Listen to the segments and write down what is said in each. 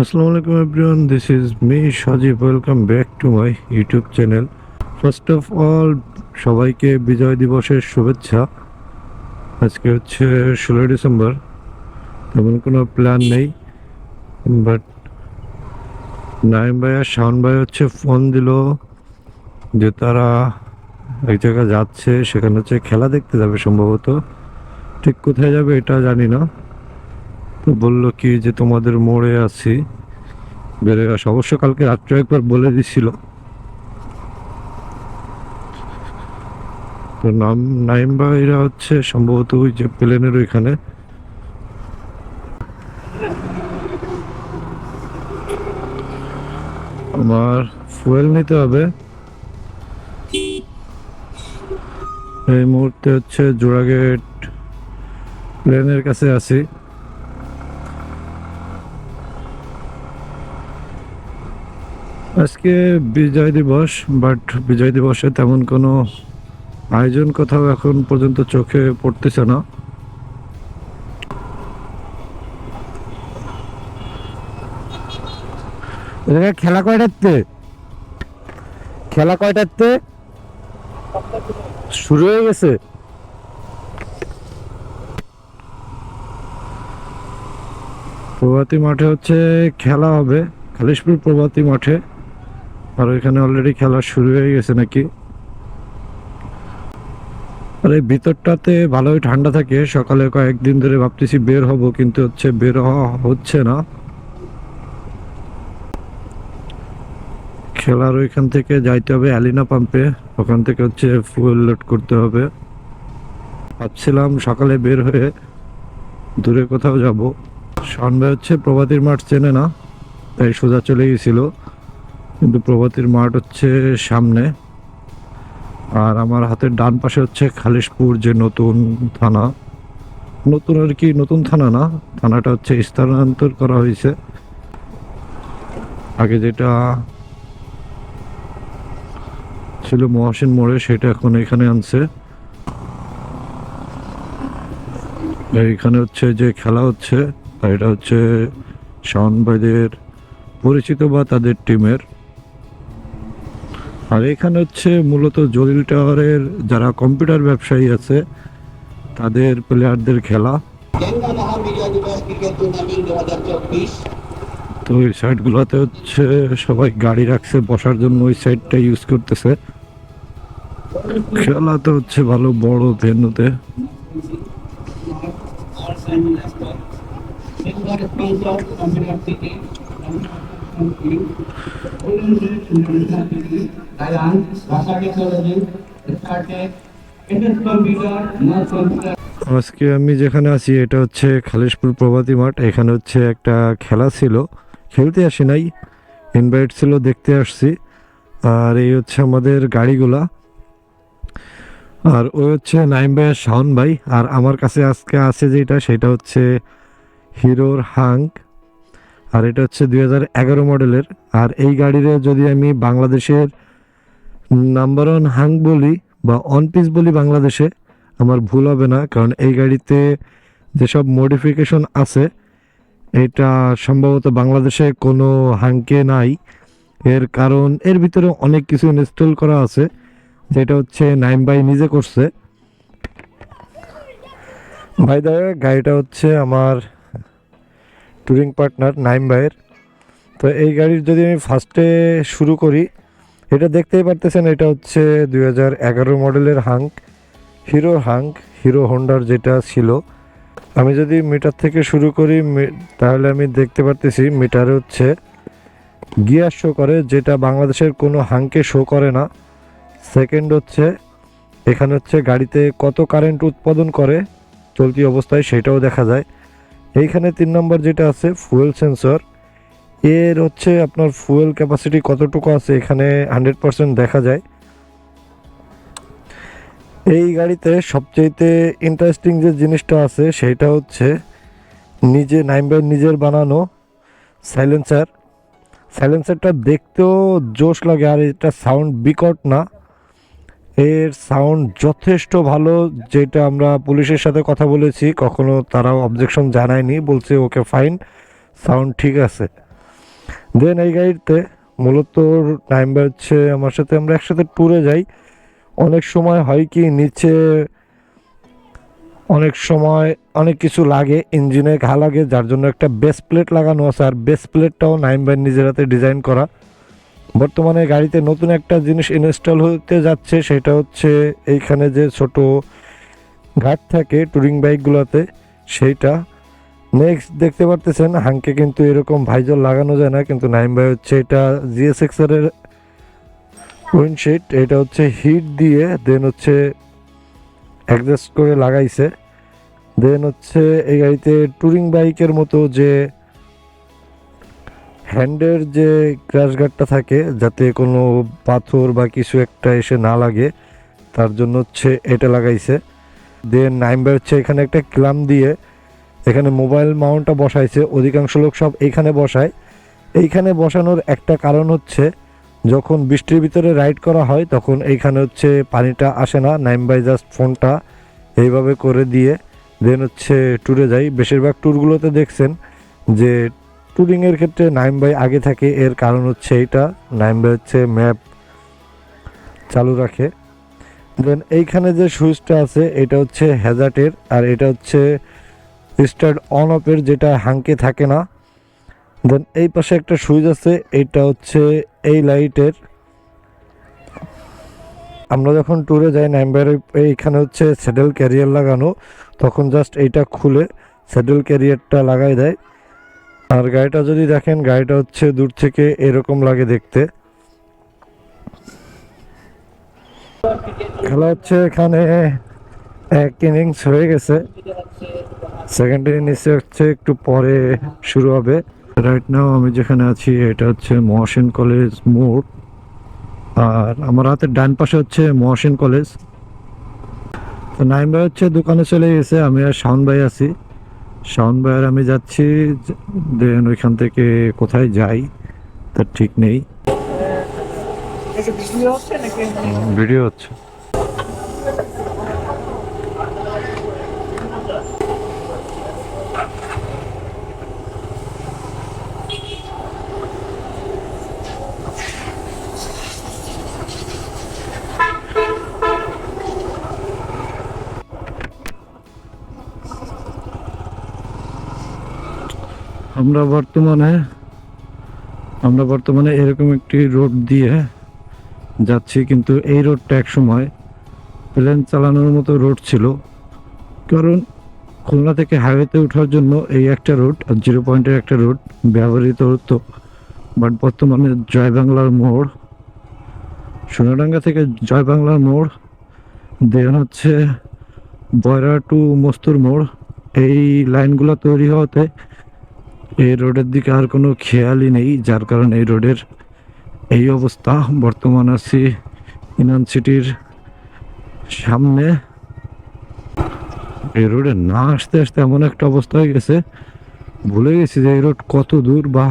আসসালামু আলাইকুম everyone this is me Sajib welcome back to my YouTube channel first of all সবাইকে বিজয় দিবসের শুভেচ্ছা। আজকে হচ্ছে ষোলোই ডিসেম্বর, তেমন কোনো প্ল্যান নেই। বাট নাইম ভাই আর শাওন ভাই হচ্ছে ফোন দিল যে তারা এক জায়গায় যাচ্ছে, সেখানে হচ্ছে খেলা দেখতে যাবে সম্ভবত। ঠিক কোথায় যাবে এটা জানি না। তো বলল কি যে তোমাদের মোড়ে আছি। বেড়ে আস। অবশ্য কালকে রাত্রে একবার বলে দিছিল। তো নাম নাইম ভাইরা হচ্ছে সম্ভবত ওই যে প্লেনের ওইখানে। আমার ফুয়েল নিতে হবে। এই মুহূর্তে হচ্ছে জোড়াগেট প্লেনের কাছে আছি। আজকে বিজয় দিবস বাট বিজয় দিবসে তেমন কোনো আয়োজন কোথাও এখন পর্যন্ত চোখে পড়তেছে না। খেলা কয়টাতে খেলা কয়টাতে শুরু হয়ে গেছে। প্রভাতী মাঠে হচ্ছে খেলা হবে খালিশপুর প্রভাতী মাঠে। আর ওইখানে অলরেডি খেলা শুরু হয়ে গেছে নাকি? আর এই ভিতরটাতে ভালোই ঠান্ডা থাকে, সকালে কয়েকদিন ধরে ভাবতেছি বের হব, কিন্তু হচ্ছে বের হওয়া হচ্ছে না। খেলার ওইখান থেকে যাইতে হবে অ্যালিনা পাম্পে, ওখান থেকে হচ্ছে ফুয়েল লোড করতে হবে। ভাবছিলাম সকালে বের হয়ে দূরে কোথাও যাব। সন্ধ্যা হচ্ছে প্রভাতীর মাঠ চেনে না, তাই সোজা চলে গেছিল। কিন্তু প্রভাতীর মাঠ হচ্ছে সামনে। আর আমার হাতের ডান পাশে হচ্ছে খালিশপুর যে নতুন থানা। নতুন আর কি, নতুন থানা না, থানাটা হচ্ছে স্থানান্তর করা হয়েছে। আগে যেটা ছিল মহাসিন মোড়ে, সেটা এখন এখানে আনছে। এইখানে হচ্ছে যে খেলা হচ্ছে এটা হচ্ছে শাওন পরিচিত বা তাদের টিমের। আর এখানে হচ্ছে মূলত জলিল টাওয়ারের যারা কম্পিউটার ব্যবসায়ী আছে তাদের প্লেয়ারদের খেলা। তো ওই সাইডগুলোতে হচ্ছে সবাই গাড়ি রাখছে বসার জন্য ওই সাইডটা ইউজ করতেছে। খেলা তো হচ্ছে ভালো বড় ভেন্যুতে। আজকে আমি যেখানে আছি, এটা হচ্ছে খালিশপুর প্রভাতী মাঠ। এখানে হচ্ছে একটা খেলা ছিল। খেলতে আসি নাই ইনভাইট ছিল, দেখতে আসছি। আর এই হচ্ছে আমাদের গাড়িগুলা। আর ওই হচ্ছে নাইম ভাই আর শাওন ভাই। আর আমার কাছে আজকে আছে যেটা, সেটা হচ্ছে হিরোর হাঙ্ক। আর এটা হচ্ছে দুই হাজার এগারো মডেলের। আর এই গাড়িরে যদি আমি বাংলাদেশের নাম্বার ওয়ান হাঙ্ক বলি বা অন পিস বলি বাংলাদেশে, আমার ভুল হবে না, কারণ এই গাড়িতে যেসব মডিফিকেশন আছে, এটা সম্ভবত বাংলাদেশে কোনো হাঙ্কে নাই। এর কারণ, এর ভিতরে অনেক কিছু ইনস্টল করা আছে, যেটা হচ্ছে নাইম বাই নিজে করছে। ভাই দাদা গাড়িটা হচ্ছে আমার ট্যুরিং পার্টনার নাইম ভাইয়ের। তো এই গাড়ির যদি আমি ফার্স্টে শুরু করি, এটা দেখতেই পারতেছেন, এটা হচ্ছে দুই হাজার এগারো মডেলের হাঙ্ক, হিরো হাঙ্ক, হিরো হোন্ডার যেটা ছিল। আমি যদি মিটার থেকে শুরু করি তাহলে আমি দেখতে পারতেছি মিটারে হচ্ছে গিয়ার শো করে, যেটা বাংলাদেশের কোনো হাঙ্কে শো করে না। সেকেন্ড হচ্ছে, এখানে হচ্ছে গাড়িতে কত কারেন্ট উৎপাদন করে, চলতি অবস্থায় সেটাও দেখা যায়। এইখানে তিন নম্বর যেটা আছে ফুয়েল সেন্সর এর হচ্ছে আপনার ফুয়েল ক্যাপাসিটি কতটুকু আছে এখানে হান্ড্রেড পার্সেন্ট দেখা যায়। এই গাড়িতে সবচেয়েতে ইন্টারেস্টিং যে জিনিসটা আছে সেটা হচ্ছে নিজে নাইমবের নিজের বানানো সাইলেন্সার সাইলেন্সারটা দেখতেও জোশ লাগে আর এটা সাউন্ড বিকট না। এর সাউন্ড যথেষ্ট ভালো, যেটা আমরা পুলিশের সাথে কথা বলেছি, কখনো তারাও অবজেকশন জানায়নি, বলছে ওকে ফাইন সাউন্ড ঠিক আছে। দেন এই গাড়িতে মূলত টাইম হচ্ছে আমার সাথে আমরা একসাথে ট্যুরে যাই। অনেক সময় হয় কি, নিচে অনেক সময় অনেক কিছু লাগে ইঞ্জিনে ঘা লাগে, যার জন্য একটা বেস প্লেট লাগানো আছে, আর বেস প্লেটটাও নাইম বাই নিজের হাতে ডিজাইন করা। বর্তমানে গাড়িতে নতুন একটা জিনিস ইনস্টল হতে যাচ্ছে, সেটা হচ্ছে এইখানে যে ছোট ঘাট থাকে টুরিং বাইকগুলোতে সেইটা। নেক্সট দেখতে পারতেছেন হাঙ্কে কিন্তু এরকম ভাইজর লাগানো যায় না, কিন্তু নাইম ভাই হচ্ছে এটা জিএসএক্স এর উইন্ডশিট এটা হচ্ছে হিট দিয়ে দেন হচ্ছে অ্যাডজাস্ট করে লাগাইছে। দেন হচ্ছে এই গাড়িতে টুরিং বাইকের মতো যে হ্যান্ডের যে ক্র্যাশ গার্ডটা থাকে, যাতে কোনো পাথর বা কিছু একটা এসে না লাগে, তার জন্য হচ্ছে এটা লাগাইছে। দেন নাইম ভাই হচ্ছে এখানে একটা ক্লাম দিয়ে এখানে মোবাইল মাউন্টটা বসাইছে। অধিকাংশ লোক সব এইখানে বসায়। এইখানে বসানোর একটা কারণ হচ্ছে, যখন বৃষ্টির ভিতরে রাইড করা হয়, তখন এইখানে হচ্ছে পানিটা আসে না। নাইম বাই জাস্ট ফোনটা এইভাবে করে দিয়ে দেন হচ্ছে ট্যুরে যাই। বেশিরভাগ ট্যুরগুলোতে দেখছেন যে ট্যুরিংয়ের ক্ষেত্রে নাইম বাই আগে থাকে, এর কারণ হচ্ছে এইটা। নাইম বাই হচ্ছে ম্যাপ চালু রাখে। দেন এইখানে যে সুইচটা আছে, এটা হচ্ছে হ্যাজার্টের আর এটা হচ্ছে স্টার্ট অন অফের যেটা হাঙ্কে থাকে না। দেন এই পাশে একটা সুইচ আছে এইটা হচ্ছে এই লাইটের আমরা যখন ট্যুরে যাই নাইম্বার এইখানে হচ্ছে স্যাডেল ক্যারিয়ার লাগানো, তখন জাস্ট এইটা খুলে স্যাডেল ক্যারিয়ারটা লাগাই দেয়। আর গাড়িটা যদি দেখেন, গাড়িটা হচ্ছে দূর থেকে এরকম লাগে দেখতে। খেলা হচ্ছে এখানে এক ইনিংস হয়ে গেছে। সেকেন্ড ইনিংসে হচ্ছে একটু পরে শুরু হবে। রাইট নাও আমি যেখানে আছি, এটা হচ্ছে মহাসেন কলেজ মোড়। আর আমার হাতের ডান পাশে হচ্ছে মহাসেন কলেজ। তো নাইম ভাই হচ্ছে দোকানে চলে গেছে, আমি আর শাওন ভাই আছি। শাওন ভাই আমি যাচ্ছি দেন ওইখান থেকে কোথায় যাই তার ঠিক নেই। ভিডিও হচ্ছে। আমরা বর্তমানে আমরা বর্তমানে এরকম একটি রোড দিয়ে যাচ্ছি, কিন্তু এই রোডটা এক সময় প্লেন চালানোর মতো রোড ছিল। কারণ খুলনা থেকে হাইওয়েতে ওঠার জন্য এই একটা রোড আর জিরো পয়েন্টের একটা রোড ব্যবহৃত হতো। বাট বর্তমানে জয় বাংলার মোড়, সোনাডাঙ্গা থেকে জয় বাংলার মোড়, দেন হচ্ছে বয়রা টু মস্তুর মোড়, এই লাইনগুলো তৈরি হওয়াতে এই রোডের দিকে আর কোনো খেয়ালই নেই, যার কারণে এই রোডের এই অবস্থা। বর্তমান আছি ইনান সিটির সামনে। এই রোডে না আসতে আসতে এমন একটা অবস্থা হয়ে গেছে, ভুলে গেছি যে এই রোড কত দূর বা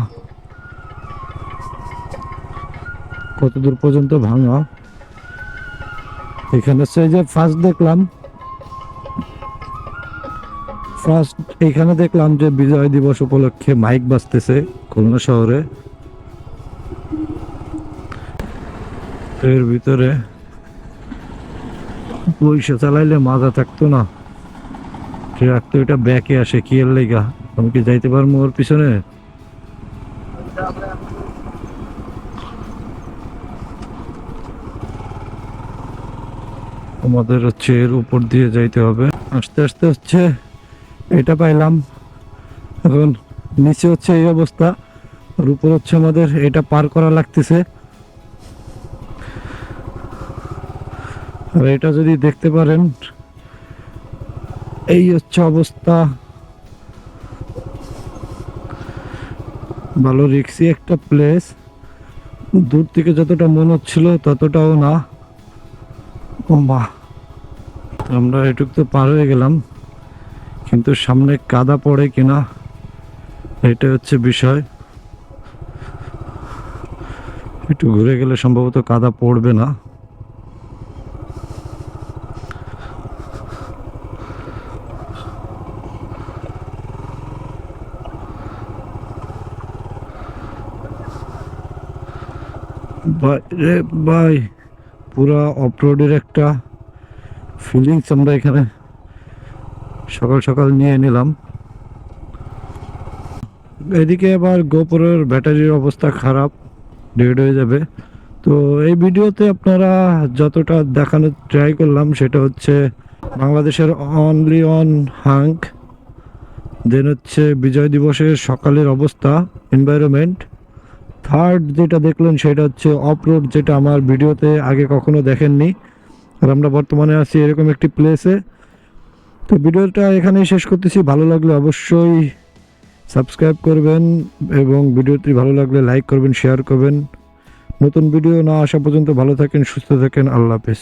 কত দূর পর্যন্ত ভাঙা। এখানে হচ্ছে যে ফার্স্ট দেখলাম ফার্স্ট এখানে দেখলাম যে বিজয় দিবস উপলক্ষে মাইক বাজতেছে খুলনা শহরে। এর ভিতরে পয়সা চালাইলে মাজা থাকতো না। ট্রাক তো এটা ব্যাকে আসে, কি এর লেগা? আমি কি যাইতে পারব ওর পিছনে? আমাদের হচ্ছে এর উপর দিয়ে যাইতে হবে। আস্তে আস্তে হচ্ছে এটা পাইলাম। এখন নিচে হচ্ছে এই অবস্থা, আর উপর হচ্ছে আমাদের এটা পার করা লাগতেছে। আর এটা যদি দেখতে পারেন, এই হচ্ছে অবস্থা। ভালো রিক্সি একটা প্লেস দূর থেকে যতটা মনে হচ্ছিল ততটাও না। আমরা এটুক তো পার হয়ে গেলাম। কিন্তু সামনে কাদা পড়ে কিনা এটা হচ্ছে বিষয়। একটু ঘুরে গেলে সম্ভবত কাদা পড়বে না। ভাই পুরা অফরোডের একটা ফিলিংস আমরা এখানে সকাল সকাল নিয়ে নিলাম। এদিকে আবার গোপুরের ব্যাটারির অবস্থা খারাপ ডেড হয়ে যাবে। তো এই ভিডিওতে আপনারা যতটা দেখানোর ট্রাই করলাম সেটা হচ্ছে বাংলাদেশের অনলি অন হাঙ্ক দেন হচ্ছে বিজয় দিবসের সকালের অবস্থা এনভায়রনমেন্ট থার্ড যেটা দেখলেন সেটা হচ্ছে অফ রোড যেটা আমার ভিডিওতে আগে কখনো দেখেননি। আর আমরা বর্তমানে আছি এরকম একটি প্লেসে তো ভিডিওটা এখানেই শেষ করতেছি। ভালো লাগলে অবশ্যই সাবস্ক্রাইব করবেন এবং ভিডিওটি ভালো লাগলে লাইক করবেন, শেয়ার করবেন। নতুন ভিডিও না আসা পর্যন্ত ভালো থাকেন, সুস্থ থাকেন। আল্লাহ হাফেজ।